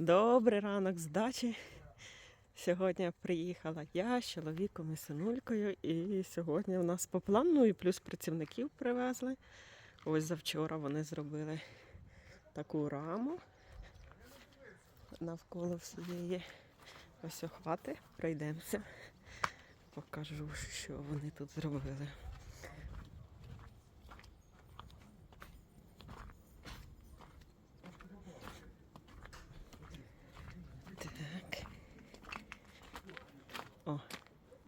Добрий ранок з дачі. Сьогодні приїхала я з чоловіком і синулькою, і сьогодні у нас по плану, ну і плюс працівників привезли. Ось завчора вони зробили таку раму навколо всієї ось охвати. Пройдемося. Покажу, що вони тут зробили. Так. О,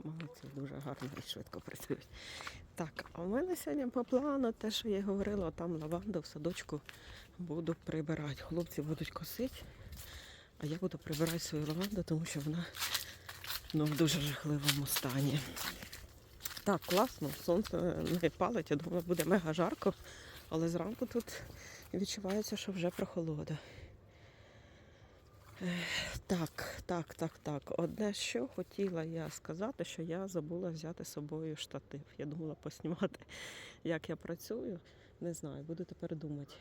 молодці, дуже гарно і швидко працюють. Так, а в мене сьогодні по плану те, що я говорила, там лаванду в садочку буду прибирати. Хлопці будуть косити, а я буду прибирати свою лаванду, тому що вона ну, в дуже жахливому стані. Так, класно, сонце не палить, я думала, буде мега жарко, але зранку тут відчувається, що вже прохолода. Так, так, так, так. Одне, що хотіла я сказати, що я забула взяти з собою штатив. Я думала поснімати, як я працюю. Не знаю, буду тепер думати,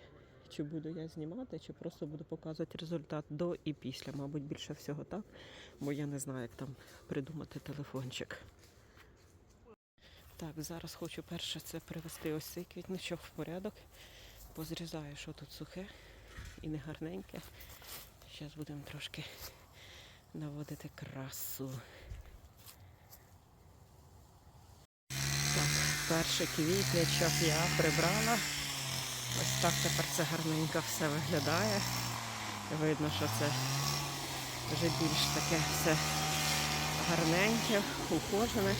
чи буду я знімати, чи просто буду показувати результат до і після. Мабуть, більше всього так, бо я не знаю, як там придумати телефончик. Так, зараз хочу перше це привести ось цей квітничок в порядок. Позрізаю, що тут сухе і не гарненьке. Зараз будемо трошки наводити красу. Так, перший квітничок я прибрала. Ось так тепер це гарненько все виглядає. Видно, що це вже більш таке все гарненьке, ухожене,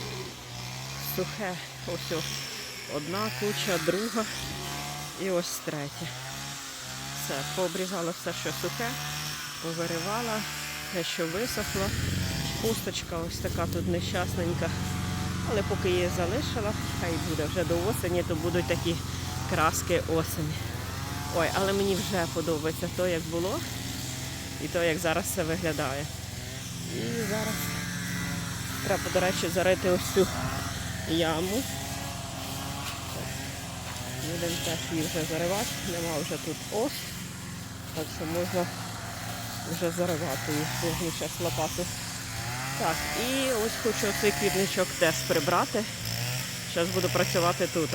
сухе. Ось о, одна куча, друга і ось третя. Все, пообрізала все, що сухе повиривала, те, що висохло. Пусточка ось така тут нещасненька. Але поки її залишила, хай буде вже до осені, то будуть такі краски осені. Ой, але мені вже подобається то, як було, і то, як зараз це виглядає. І зараз треба, до речі, зарити ось цю яму. Будемо теж її вже заривати, нема вже тут ос, так що можна вже заривати їх, зараз лопату. Так, і ось хочу цей квітничок теж прибрати. Зараз буду працювати тут.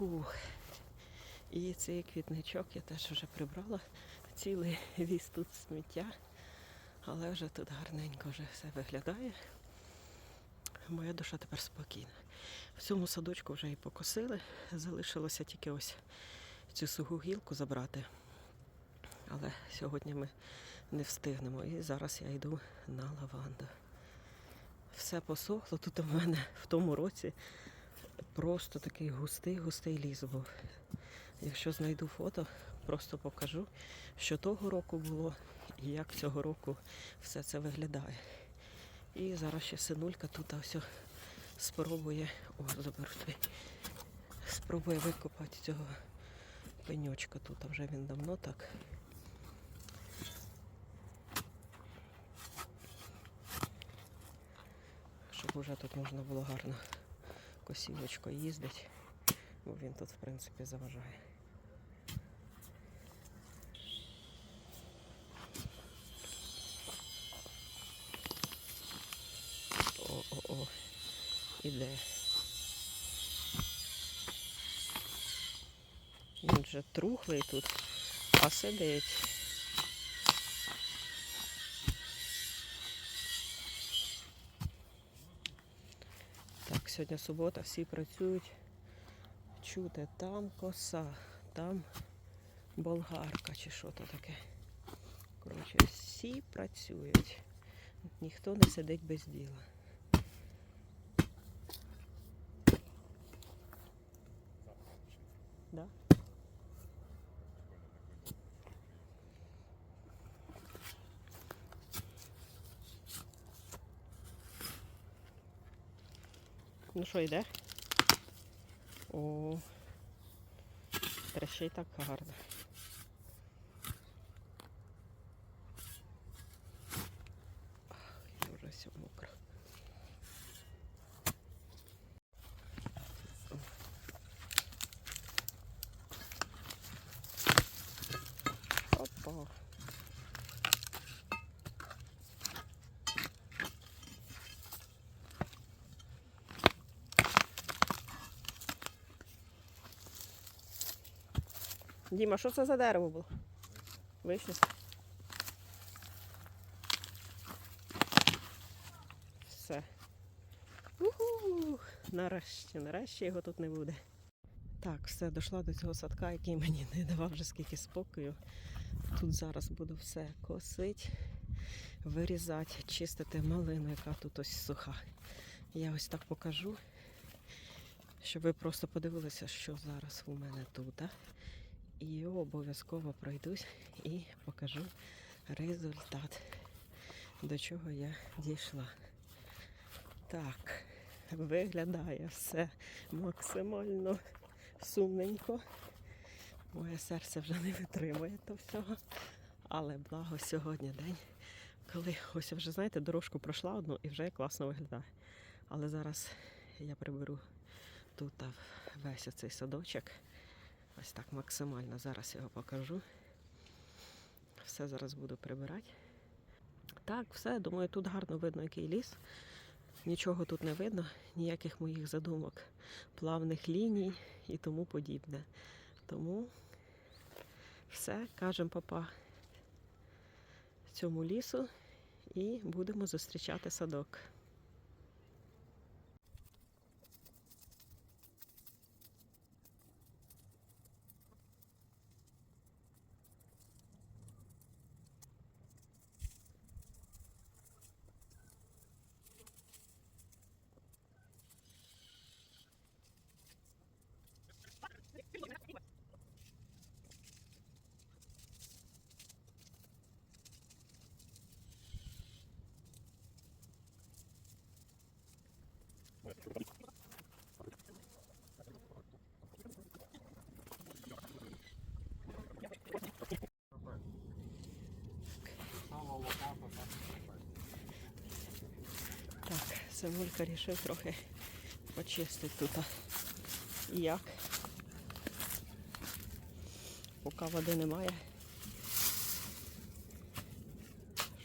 Фух. І цей квітничок я теж вже прибрала. Цілий віз тут сміття, але вже тут гарненько вже все виглядає. Моя душа тепер спокійна. В цьому садочку вже і покосили. Залишилося тільки ось цю суху гілку забрати. Але сьогодні ми не встигнемо. І зараз я йду на лаванду. Все посохло. Тут у мене в тому році просто такий густий, густий ліс був. Якщо знайду фото, просто покажу, що того року було і як цього року все це виглядає. І зараз ще синулька тут ось спробує, о, заберу твій, спробує викопати цього пеньочка тут, а вже він давно так. Щоб вже тут можна було гарно косівочкою їздить, бо він тут, в принципі, заважає. О-о-о, іде. Він вже трухлий тут, а сидить. Сьогодні субота, всі працюють. Чути, там коса, там болгарка чи що то таке. Коротше, всі працюють. Ніхто не сидить без діла. Да? Ну що, йде? О, трещить так гарно. Ах, Вже все мокро. Опа. Діма, що це за дерево було? Вишня. Все. Уху! Нарешті, нарешті його тут не буде. Так, все, дійшла до цього садка, який мені не давав вже скільки спокою. Тут зараз буду все косити, вирізати, чистити малину, яка тут ось суха. Я ось так покажу, щоб ви просто подивилися, що зараз у мене тут. а. І обов'язково пройдусь і покажу результат, до чого я дійшла. Так, виглядає все максимально сумненько. Моє серце вже не витримує того всього. Але благо сьогодні день, коли ось вже, знаєте, дорожку пройшла одну і вже класно виглядає. Але зараз я приберу тут весь оцей садочок. Ось так максимально зараз його покажу. Все зараз буду прибирати. Так, все, думаю, тут гарно видно, який ліс. Нічого тут не видно, ніяких моїх задумок, плавних ліній і тому подібне. Тому все, кажемо папа цьому лісу і будемо зустрічати садок. Так, Самулька рішив трохи почистити тут. Як? Поки води немає.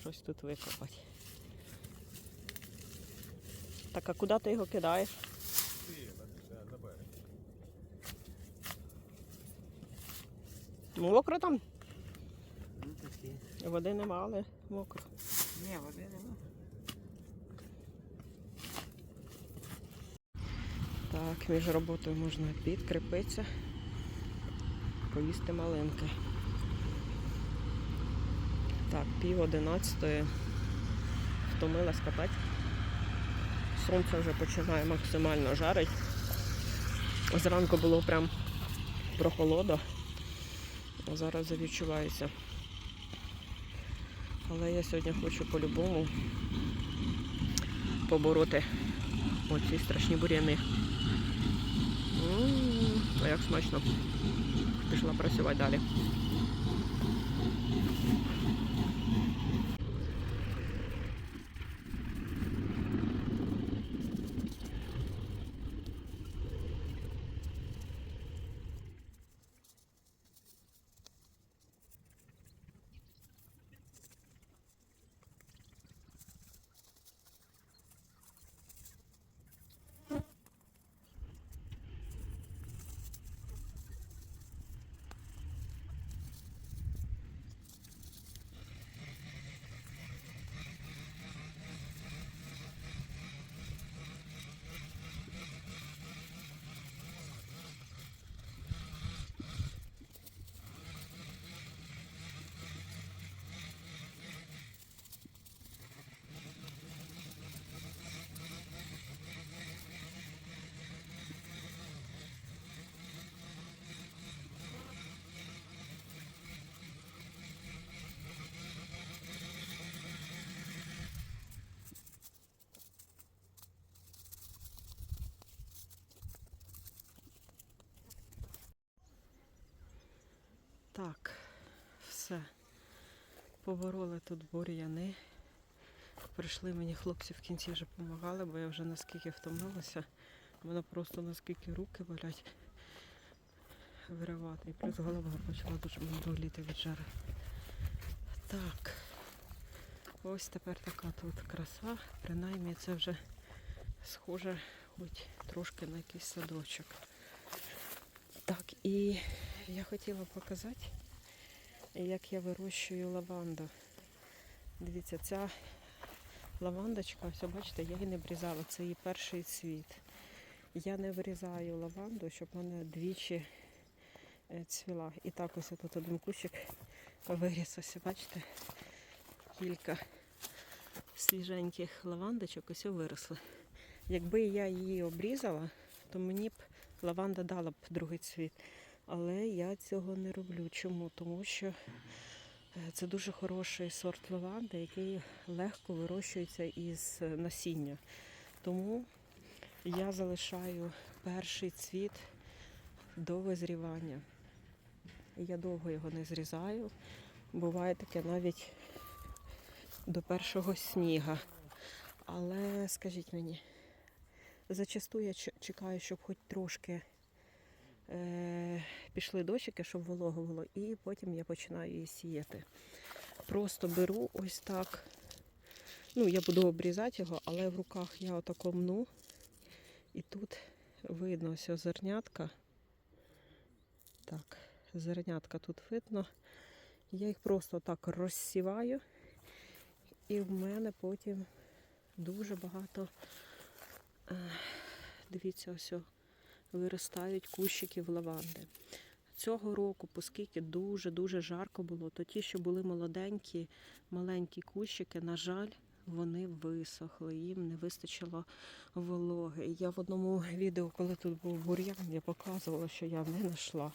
Щось тут викопати. Так, а куди ти його кидаєш? Мокро там? Ну. Води нема, але мокро. Ні, води нема. Так, між роботою можна підкріпитися, поїсти малинки. Так, пів одинадцятої. Втомилась катати. Сонце вже починає максимально жарити. Зранку було прям прохолодо, а зараз відчувається. Але я сьогодні хочу по-любому побороти оці страшні бур'яни. Як смачно. Пішла працювати далі. Так, все. Побороли тут бур'яни. Прийшли мені хлопці в кінці вже допомагали, бо я вже наскільки втомилася. Мене просто наскільки руки болять виривати. І плюс голова почала дуже боліти від жари. Так. Ось тепер така тут краса. Принаймні це вже схоже хоч трошки на якийсь садочок. Так, і я хотіла показати, як я вирощую лаванду. Дивіться, ця лавандочка, ось бачите, я її не обрізала, це її перший цвіт. Я не вирізаю лаванду, щоб вона двічі е, цвіла. І так ось тут один кущик виріс, ось бачите, кілька свіженьких лавандочок ось виросли. Якби я її обрізала, то мені б лаванда дала б другий цвіт. Але я цього не роблю. Чому? Тому що е, це дуже хороший сорт лаванди, який легко вирощується із е, насіння. Тому я залишаю перший цвіт до визрівання. Я довго його не зрізаю. Буває таке навіть до першого сніга. Але скажіть мені, зачасту я чекаю, щоб хоч трошки е, пішли дощики, щоб волого було, і потім я починаю її сіяти. Просто беру ось так. Ну, я буду обрізати його, але в руках я отако мну. І тут видно ось зернятка. Так, зернятка тут видно. Я їх просто так розсіваю. І в мене потім дуже багато, е, дивіться, ось виростають кущиків лаванди. Цього року, оскільки дуже-дуже жарко було, то ті, що були молоденькі, маленькі кущики, на жаль, вони висохли, їм не вистачило вологи. Я в одному відео, коли тут був бур'ян, я показувала, що я не знайшла.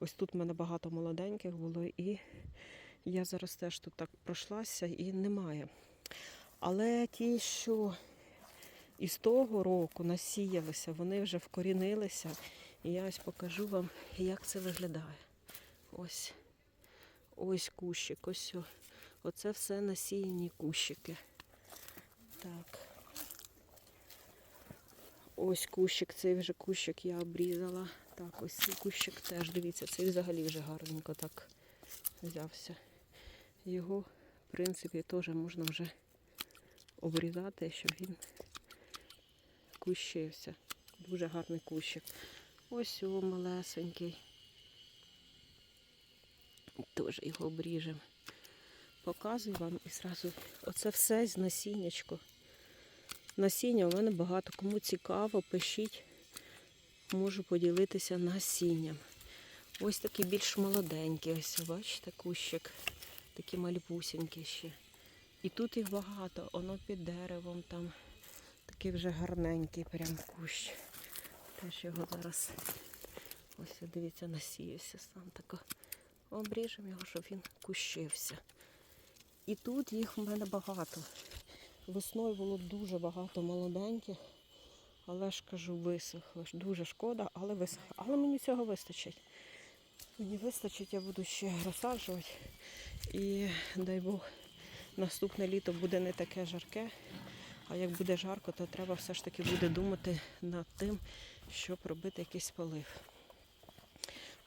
Ось тут в мене багато молоденьких було, і я зараз теж тут так пройшлася і немає. Але ті, що із того року насіялися, вони вже вкорінилися. І я ось покажу вам, як це виглядає. Ось. Ось кущик, ось. Оце все насіяні кущики. Так. Ось кущик, цей вже кущик я обрізала. Так, ось цей кущик теж, дивіться, цей взагалі вже гарненько так взявся. Його, в принципі, теж можна вже обрізати, щоб він кущився. Дуже гарний кущик. Ось о, малесенький. Теж його обріжемо. Показую вам і зразу. Оце все з насіннячко. Насіння у мене багато. Кому цікаво, пишіть. Можу поділитися насінням. Ось такі більш молоденькі. Ось, бачите, кущик. Такі малюпусінькі ще. І тут їх багато. Воно під деревом там. Такий вже гарненький прям кущ. Теж його зараз. Ось дивіться, насіявся сам тако. Обріжемо його, щоб він кущився. І тут їх в мене багато. Весною було дуже багато молоденьких, але ж кажу, висохло. Дуже шкода, але висохло. Але мені цього вистачить. Мені вистачить, я буду ще розсаджувати. І дай Бог, наступне літо буде не таке жарке. А як буде жарко, то треба все ж таки буде думати над тим, щоб робити якийсь полив.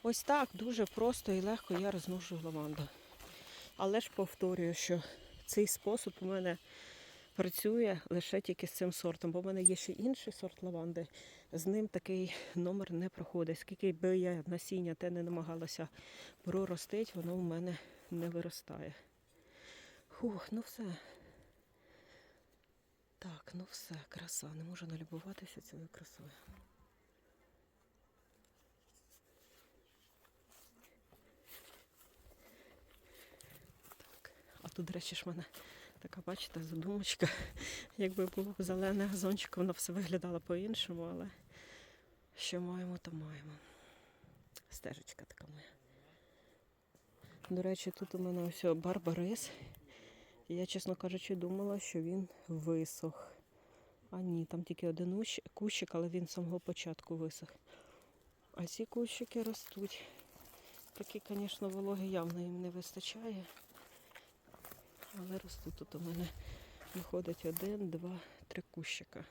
Ось так дуже просто і легко я розмножую лаванду. Але ж повторюю, що цей спосіб у мене працює лише тільки з цим сортом, бо в мене є ще інший сорт лаванди. З ним такий номер не проходить. Скільки би я насіння те не намагалася проростити, воно в мене не виростає. Фух, ну все. Так, ну все, краса. Не можу налюбуватися цією красою. Так. А тут, до речі, ж в мене така, бачите, задумочка. Якби було зелене газончик, воно все виглядало по-іншому, але що маємо, то маємо. Стежечка така моя. До речі, тут у мене ось барбарис. Я, чесно кажучи, думала, що він висох. А ні, там тільки один кущик, але він з самого початку висох. А ці кущики ростуть. Такі, звісно, вологи явно їм не вистачає. Але ростуть тут у мене виходить один, два, три кущика.